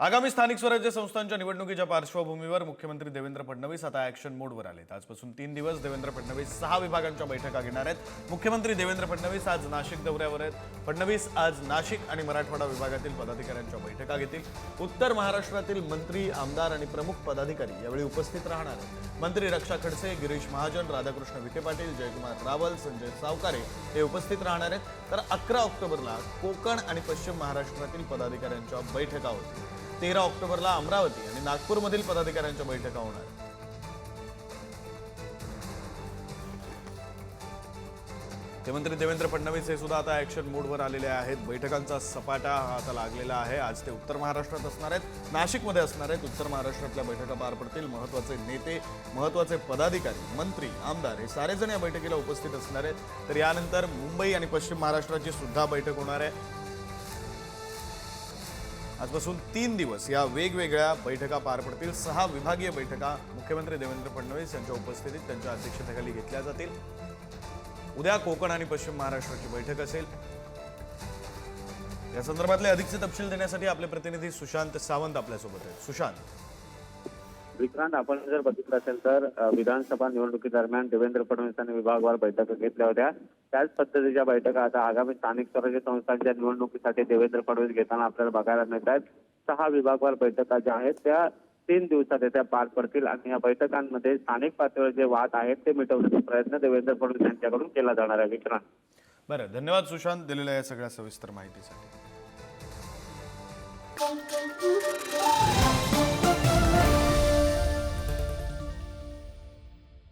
आगामी स्थानिक स्वराज्य संस्थांच्या निवडणुकीच्या पार्श्वभूमीवर मुख्यमंत्री देवेंद्र फडणवीस आता ऍक्शन मोडवर आलेत. आजपासून तीन दिवस देवेंद्र फडणवीस सहा विभागांच्या बैठका घेणार आहेत. मुख्यमंत्री देवेंद्र फडणवीस आज नाशिक दौऱ्यावर आहेत. फडणवीस आज नाशिक आणि मराठवाडा विभागातील पदाधिकाऱ्यांच्या बैठका घेतील. उत्तर महाराष्ट्रातील मंत्री आमदार आणि प्रमुख पदाधिकारी यावेळी उपस्थित राहणार आहेत. मंत्री रक्षा खडसे गिरीश महाजन राधाकृष्ण विखे पाटील जयकुमार रावल संजय सावकारे हे उपस्थित राहणार आहेत. तर अकरा ऑक्टोबरला कोकण आणि पश्चिम महाराष्ट्रातील पदाधिकाऱ्यांच्या बैठका होतील. तेरा ऑक्टोबरला अमरावती आणि नागपूरमधील पदाधिकाऱ्यांच्या बैठका होणार आहेत. मुख्यमंत्री देवेंद्र फडणवीस हे सुद्धा आता ऍक्शन मोडवर आलेले आहेत. बैठकांचा सपाटा हा आता लागलेला आहे. आज ते उत्तर महाराष्ट्रात असणार आहेत. नाशिकमध्ये असणार आहेत. उत्तर महाराष्ट्रातल्या बैठका पार पडतील. महत्त्वाचे नेते महत्त्वाचे पदाधिकारी मंत्री आमदार हे सारेजण या बैठकीला उपस्थित असणार आहेत. तर यानंतर मुंबई आणि पश्चिम महाराष्ट्राची सुद्धा बैठक होणार आहे. आजपासून तीन दिवस या वेगवेगळ्या बैठका पार पडतील. सहा विभागीय बैठका मुख्यमंत्री देवेंद्र फडणवीस यांच्या उपस्थितीत त्यांच्या अध्यक्षतेखाली घेतल्या जातील. उद्या कोकण आणि पश्चिम महाराष्ट्राची बैठक असेल. या संदर्भातले अधिकचे तपशील देण्यासाठी आपले प्रतिनिधी सुशांत सावंत आपल्यासोबत आहेत. सुशांत. विक्रांत आपण जर बघितलं असेल तर विधानसभा निवडणुकीदरम्यान देवेंद्र फडणवीस यांनी विभागवार बैठका घेतल्या होत्या. त्याच पद्धतीच्या बैठका आता आगामी स्थानिक स्वराज्य संस्थांच्या निवडणुकीसाठी देवेंद्र फडणवीस घेताना आपल्याला बघायला मिळत आहेत. सहा विभागवार बैठका ज्या आहेत त्या तीन दिवसात येत्या पार पडतील आणि या बैठकांमध्ये स्थानिक पातळीवर जे वाद आहेत ते मिटवण्याचा प्रयत्न देवेंद्र फडणवीस यांच्याकडून केला जाणार आहे. विक्रांत. बरं धन्यवाद सुशांत दिलेल्या या सगळ्या सविस्तर माहितीसाठी.